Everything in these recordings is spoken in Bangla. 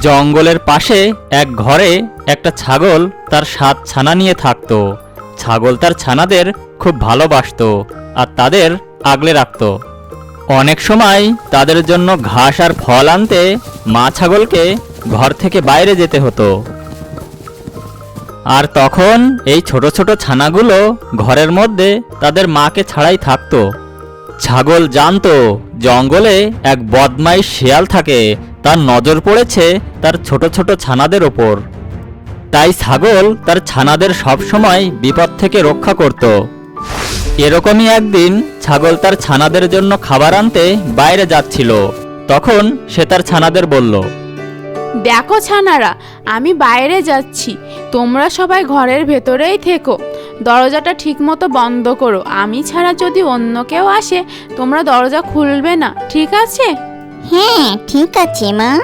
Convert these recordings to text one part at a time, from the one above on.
জঙ্গলের পাশে এক ঘরে একটা ছাগল তার সাত ছানা নিয়ে থাকতো। ছাগল তার ছানাদের খুব ভালোবাসত আর তাদের আগলে রাখত। অনেক সময় তাদের জন্য ঘাস আর ফল আনতে মা ছাগলকে ঘর থেকে বাইরে যেতে হতো। আর তখন এই ছোট ছোট ছানাগুলো ঘরের মধ্যে তাদের মাকে ছাড়াই থাকতো। ছাগল জানতো, জঙ্গলে এক বদমাই শেয়াল থাকে, তার নজর পড়েছে তার ছোট ছোট ছানাদের ওপর। তাই ছাগল তার ছানাদের সবসময় বিপদ থেকে রক্ষা করত। এরকমই একদিন ছাগল তার ছানাদের জন্য খাবার আনতে বাইরে যাচ্ছিল। তখন সে তার ছানাদের বলল, দেখো ছানারা, আমি বাইরে যাচ্ছি। তোমরা সবাই ঘরের ভেতরেই থেকো। দরজাটা ঠিকমতো বন্ধ করো। আমি ছাড়া যদি অন্য কেউ আসে তোমরা দরজা খুলবে না ঠিক আছে? হ্যাঁ ঠিক আছে মা।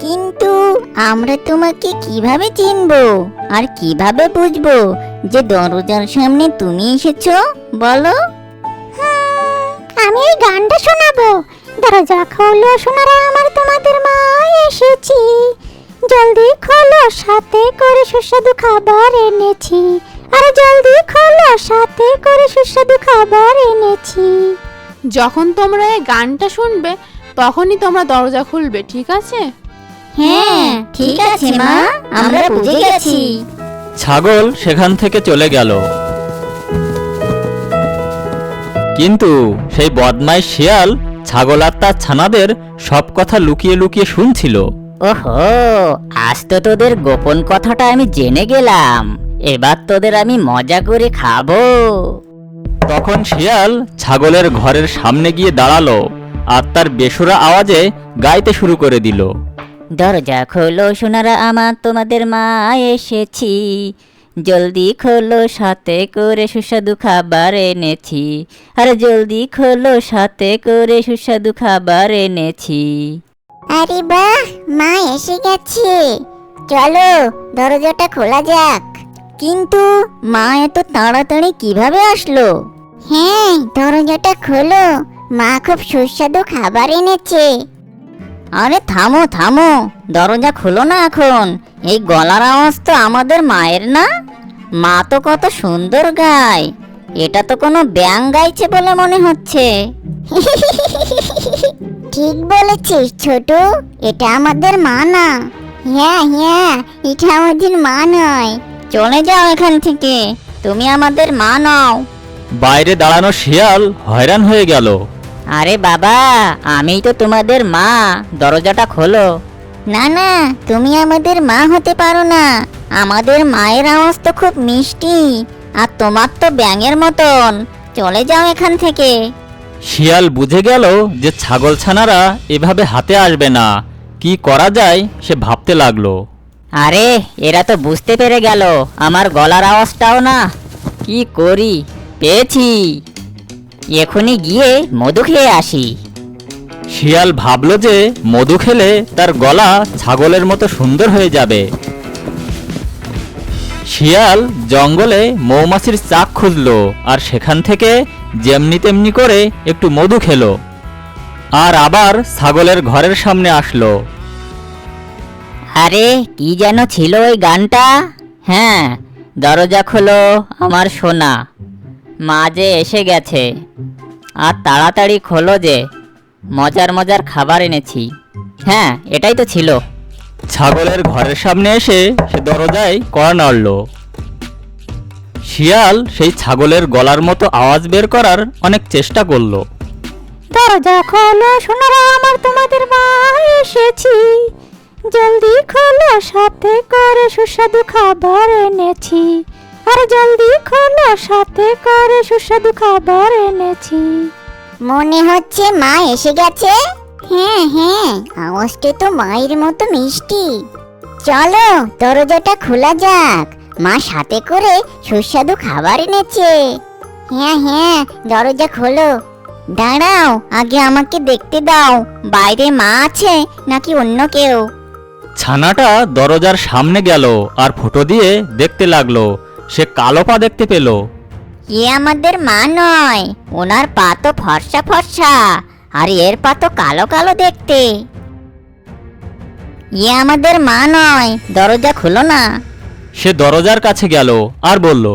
কিন্তু আমরা তোমাকে কীভাবে চিনবো? আর কীভাবে বুঝব যে দরজার সামনে তুমি এসেছ? বলো। আমি এই গানটা শোনাবো। দরজা খোলো সোনারা আমার তোমাদের মা এসেছি। জলদি খোলো সাথে করে সুস্বাদু খাবার এনেছি। আর জলদি খোলো সাথে করে সুস্বাদু খাবার এনেছি। যখন তোমরা এই গানটা শুনবে তখনই তোমরা দরজা খুলবে ঠিক আছে? হ্যাঁ ঠিক আছে মা আমরা বুঝে গেছি। ছাগল সেখান থেকে চলে গেল। কিন্তু সেই বদমাই শিয়াল ছাগল আর তার ছানাদের সব কথা লুকিয়ে লুকিয়ে শুনছিল। ওহো আজ তো তোদের গোপন কথাটা আমি জেনে গেলাম। এবার তোদের আমি মজা করে খাব। তখন শিয়াল ছাগলের ঘরের সামনে গিয়ে দাঁড়াল আর তার বেসুরা আওয়াজে গাইতে শুরু করে দিল। দরজা খোলো সোনারা আমার তোমাদের মা এসেছি। জলদি খোলো সাথে করে সুস্বাদু খাবার এনেছি। আর জলদি খোলো সাথে করে সুস্বাদু খাবার এনেছি। আরে বাহ মা এসে গেছে। চলো দরজাটা খোলা যাক। কিন্তু মা এত তাড়াতাড়ি কীভাবে আসলো? হ্যাঁ দরজাটা খোলো। মা খুব সুস্বাদু খাবার এনেছে। আরে থামো থামো। দরজা খোলো না এখন। এই গলার আওয়াজ তো আমাদের মায়ের না? মা তো কত সুন্দর গায়। এটা তো কোনো ব্যাং গাইছে বলে মনে হচ্ছে। ঠিক বলেছিস ছোট। এটা আমাদের মা না। হ্যাঁ হ্যাঁ এটা আমাদের মা নয়। চলে যাও এখান থেকে। তুমি আমাদের মা নও। বাইরে দাঁড়ানো শিয়াল হয়রান হয়ে গেল। আরে বাবা আমি তো তোমাদের মা। দরজাটা খোলো। না না তুমি আমাদের মা হতে পারো না। আমাদের মায়ের আওয়াজ তো খুব মিষ্টি আর তোমার তো ব্যাঙের মতন। চলে যাও এখান থেকে। শিয়াল বুঝে গেল যে ছাগল ছানারা এভাবে হাতে আসবে না। কি করা যায় সে ভাবতে লাগল। আরে, এরা তো বুঝতে পেরে গেল। আমার গলার আওয়াজটাও না। কি করি? পেয়েছি। এখনই গিয়ে মধু খেয়ে আসি। শিয়াল ভাবলো যে মধু খেলে তার গলা ছাগলের মতো সুন্দর হয়ে যাবে। শিয়াল জঙ্গলে মৌমাছির চাক খুঁজলো আর সেখান থেকে যেমনি তেমনি করে একটু মধু খেলো। আর আবার ছাগলের ঘরের সামনে আসলো। আরে কি যেন ছিল ওই গানটা? হ্যাঁ দরজা খোলো আমার সোনা। মা যে এসে গেছে। আর তাড়াতাড়ি খোলো যে মজার মজার খাবার এনেছি। হ্যাঁ এটাই তো ছিল। ছাগলের ঘরের সামনে এসে সে দরজায় কড়া নাড়ল। শিয়াল সেই ছাগলের গলার মতো আওয়াজ বের করার অনেক চেষ্টা করল। দরজা খোলো সোনারা আমার তোমাদের মা এসেছি। জলদি খোলো সাথে করে সুস্বাদু খাবার এনেছি। আর জলদি খোলো সাথে করে সুস্বাদু খাবার এনেছি। মনে হচ্ছে মা এসে গেছে? হ্যাঁ হ্যাঁ। আওয়াজটা তো মায়ের মতো মিষ্টি। চলো দরজাটা খোলা যাক। মা সাথে করে সুস্বাদু খাবার এনেছে। হ্যাঁ হ্যাঁ দরজা খোলো। দাঁড়াও আগে আমাকে দেখতে দাও। বাইরে মা আছে নাকি অন্য কেউ? ছানাটা দরজার সামনে গেল আর ফুটো দিয়ে দেখতে লাগল সে কালো পা দেখতে পেল। এ আমাদের মা নয় ওনার পা তো ফর্সা ফর্সা আর এর পা তো কালো কালো দেখতে। ইয়ে আমাদের মা নয় দরজা খুলো না। সে দরজার কাছে গেল আর বলল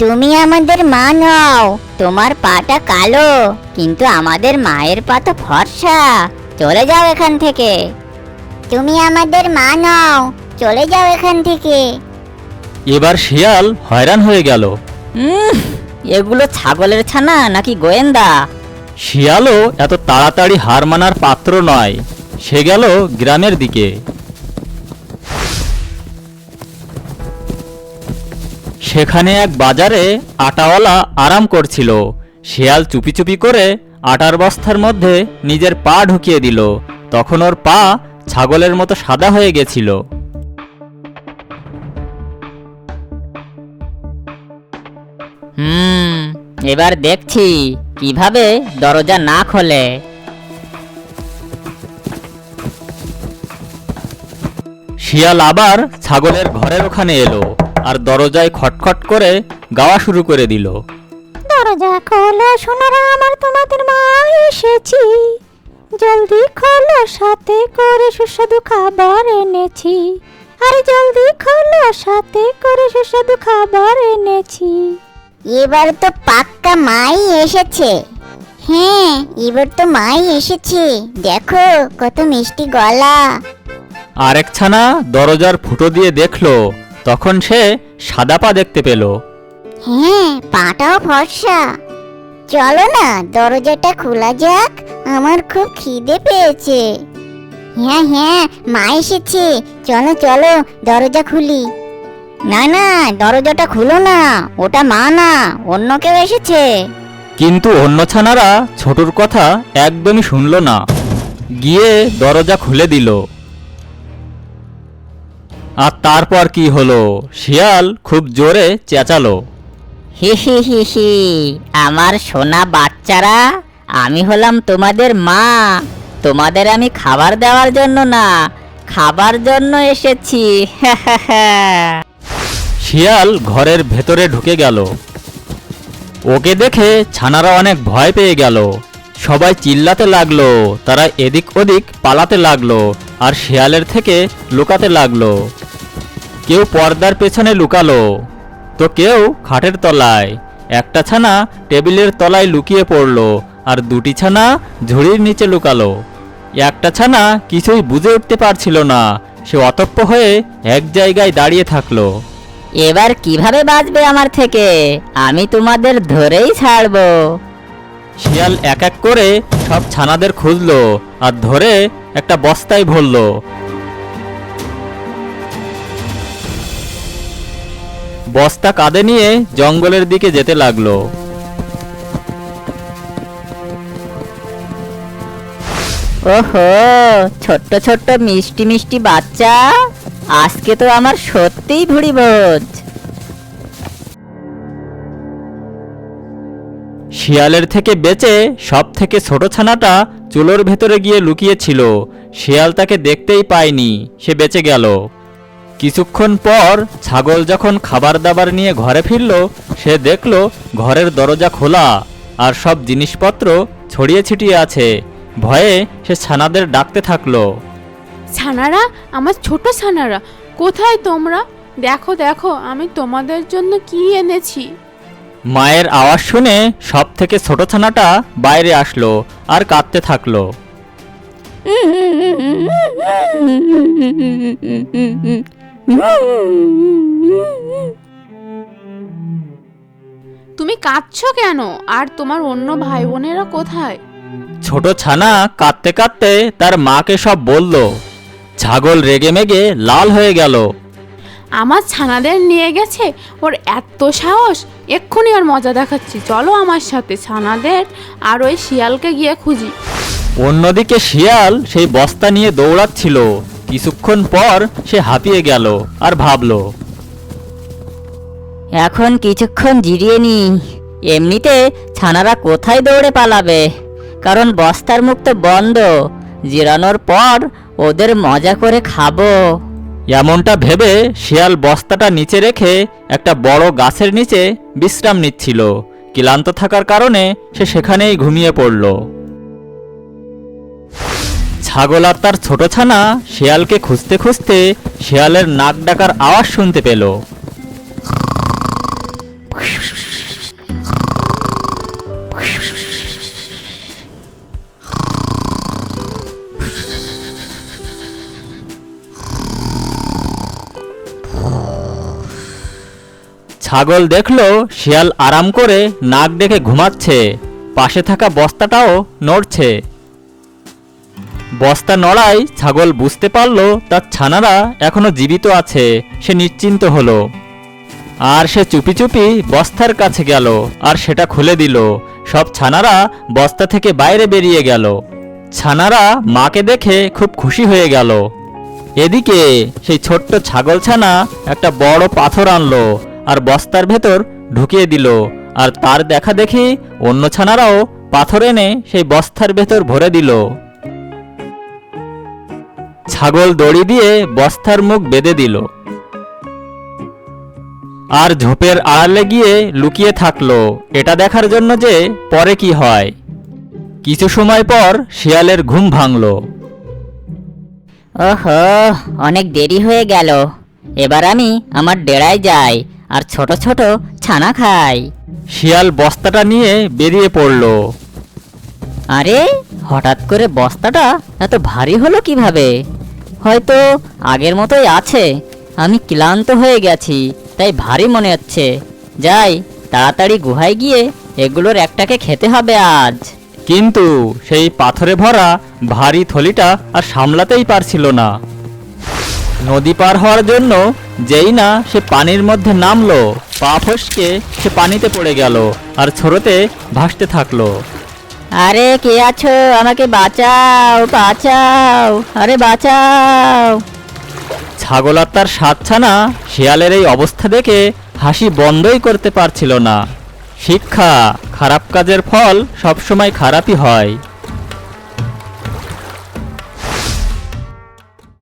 তুমি আমাদের মা নও তোমার পাটা কালো কিন্তু আমাদের মায়ের পা তো ফর্সা চলে যাও এখান থেকে। তুমি আমাদের মা নও। চলে যাও এখান থেকে। এবার শিয়াল হয়রান হয়ে গেল। এগুলো ছাগলের ছানা নাকি গোয়েন্দা? শিয়ালও এত তাড়াতাড়ি হার মানার পাত্র নয়। সে গেল গ্রামের দিকে। সেখানে এক বাজারে আটাওয়ালা আরাম করছিল। শিয়াল চুপি চুপি করে আটার বস্তার মধ্যে নিজের পা ঢুকিয়ে দিল। তখন ওর পা ছাগলের মতো সাদা হয়ে গেছিল। হুম এবার দেখছি কীভাবে দরজা না খোলে। শিয়াল আবার ছাগলের ঘরের ওখানে এলো আর দরজায় খটখট করে গাওয়া শুরু করে দিল। দরজা খোলো সোনারা আমার তোমাদের মা এসেছি। জলদি খোলো সাথে করে সুস্বাদু খাবার এনেছি। আরে জলদি খোলো সাথে করে সুস্বাদু খাবার এনেছি। এবার তো পাক্কা মাই এসেছে। হ্যাঁ এবার তো মাই এসেছে। দেখো কত মিষ্টি গলা। আরেক ছানা দরজার ফুটো দিয়ে দেখল তখন সে সাদা পা দেখতে পেল। হ্যাঁ পাটাও ফর্সা। চলো না, দরজাটা খোলা যাক। আমার খুব খিদে পেয়েছে। হ্যাঁ হ্যাঁ মা এসেছে। চলো চলো, দরজা খুলি। না না, দরজাটা খুলো না। ওটা মা না, অন্য কেউ এসেছে। কিন্তু অন্য ছানারা ছোটুর কথা একদমই শুনল না। গিয়ে দরজা খুলে দিল। আর তারপর কি হলো? শিয়াল খুব জোরে চেঁচালো। হি হি হি আমার সোনা বাচ্চারা, আমি হলাম তোমাদের মা। তোমাদের আমি খাবার দেওয়ার জন্য না, খাবার জন্য এসেছি। শিয়াল ঘরের ভেতরে ঢুকে গেল। ওকে দেখে ছানারা অনেক ভয় পেয়ে গেল। সবাই চিল্লাতে লাগল, তারা এদিক ওদিক পালাতে লাগল আর শিয়ালের থেকে লুকাতে লাগল। কেউ পর্দার পেছনে লুকালো। তো কেউ খাটের তলায় একটা ছানা টেবিলের তলায় লুকিয়ে পড়ল আর দুটি ছানা ঝুড়ির নিচে লুকালো। একটা ছানা কিছুই বুঝে উঠতে পারছিল না সে অতপ্প হয়ে এক জায়গায় দাঁড়িয়ে থাকল। এবার কীভাবে বাঁচবে আমার থেকে? আমি তোমাদের ধরেই ছাড়বো। শিয়াল এক এক করে সব ছানাদের খুঁজলো আর ধরে একটা বস্তায় ভরলো। বস্তা কাঁধে নিয়ে জঙ্গলের দিকে যেতে লাগল। ওহো ছোট্ট ছোট্ট মিষ্টি মিষ্টি বাচ্চা আজকে তো আমার সত্যিই ভুড়ি ভোজ। শিয়ালের থেকে বেঁচে সব থেকে ছোট ছানাটা চুলোর ভেতরে গিয়ে লুকিয়েছিল। শিয়াল তাকে দেখতেই পায়নি সে বেঁচে গেল। কিছুক্ষণ পর ছাগল যখন খাবার দাবার নিয়ে ঘরে ফিরল সে দেখল ঘরের দরজা খোলা আর সব জিনিসপত্র ছড়িয়ে ছিটিয়ে আছে। ভয়ে সে ছানাদের ডাকতে থাকল। ছানারা? আমার ছোট ছানারা কোথায় তোমরা? দেখো দেখো আমি তোমাদের জন্য কি এনেছি। মায়ের আওয়াজ শুনে সব থেকে ছোট ছানাটা বাইরে আসলো আর কাঁদতে থাকল। তুমি কাঁদছো কেন? আর তোমার অন্য ভাই বোনেরা কোথায়? ছোট ছানা কাঁদতে কাঁদতে তার মাকে সব বলল। ছাগল রেগে মেগে লাল হয়ে গেল। আমার ছানাদের নিয়ে গেছে ওর এত সাহস এক্ষুনি আর মজা দেখাচ্ছি। চলো আমার সাথে ছানাদের আর ওই শিয়ালকে গিয়ে খুঁজি। অন্যদিকে শিয়াল সেই বস্তা নিয়ে দৌড়াচ্ছিল। কিছুক্ষণ পর সে হাঁপিয়ে গেল আর ভাবল এখন কিছুক্ষণ জিরিয়ে নি। এমনিতে ছানারা কোথায় দৌড়ে পালাবে? কারণ বস্তার মুখ তো বন্ধ। জিরানোর পর ওদের মজা করে খাব। এমনটা ভেবে শিয়াল বস্তাটা নিচে রেখে একটা বড় গাছের নিচে বিশ্রাম নিচ্ছিল। ক্লান্ত থাকার কারণে সে সেখানেই ঘুমিয়ে পড়ল। ছাগল আর তার ছোট ছানা শেয়ালকে খুঁজতে খুঁজতে শিয়ালের নাক ডাকার আওয়াজ শুনতে পেল। ছাগল দেখল শিয়াল আরাম করে নাক দেখে ঘুমাচ্ছে, পাশে থাকা বস্তাটাও নড়ছে। বস্তা নড়ায় ছাগল বুঝতে পারল তার ছানারা এখনও জীবিত আছে, সে নিশ্চিন্ত হলো। আর সে চুপি চুপি বস্তার কাছে গেল আর সেটা খুলে দিল। সব ছানারা বস্তা থেকে বাইরে বেরিয়ে গেল। ছানারা মাকে দেখে খুব খুশি হয়ে গেল। এদিকে সেই ছোট্ট ছাগল ছানা একটা বড় পাথর আনলো আর বস্তার ভেতর ঢুকিয়ে দিল আর তার দেখা দেখি অন্য ছানারাও পাথর এনে সেই বস্তার ভেতর ভরে দিল। ছাগল দড়ি দিয়ে বস্তার মুখ বেঁধে দিল। আর ঝোপের আড়ালে গিয়ে লুকিয়ে থাকল। এটা দেখার জন্য যে পরে কি হয়। কিছু সময় পর শিয়ালের ঘুম ভাঙলো। ওহো অনেক দেরি হয়ে গেল। এবার আমি আমার ডেরায় যাই আর ছোট ছোট ছানা খাই। শিয়াল বস্তাটা নিয়ে বেরিয়ে পড়ল। আরে, হঠাৎ করে বস্তাটা এত ভারী হলো কীভাবে? হয়তো আগের মতোই আছে। আমি ক্লান্ত হয়ে গেছি, তাই ভারী মনে হচ্ছে। যাই, তাড়াতাড়ি গুহায় গিয়ে এগুলোর একটাকে খেতে হবে আজ। কিন্তু সেই পাথরে ভরা ভারী থলিটা আর সামলাতেই পারছিল না। নদী পার হওয়ার জন্য যেই না সে পানির মধ্যে নামলো, পা ফসকে সে পানিতে পড়ে গেল আর ছোড়তে ভাসতে থাকল। আরে কে আছো? আমাকে বাঁচাও বাঁচাও, আরে বাঁচাও। ছাগল আর তার সাতছানা শিয়ালের এই অবস্থা দেখে হাসি বন্ধই করতে পারছিল না। শিক্ষা, খারাপ কাজের ফল সবসময় খারাপই হয়।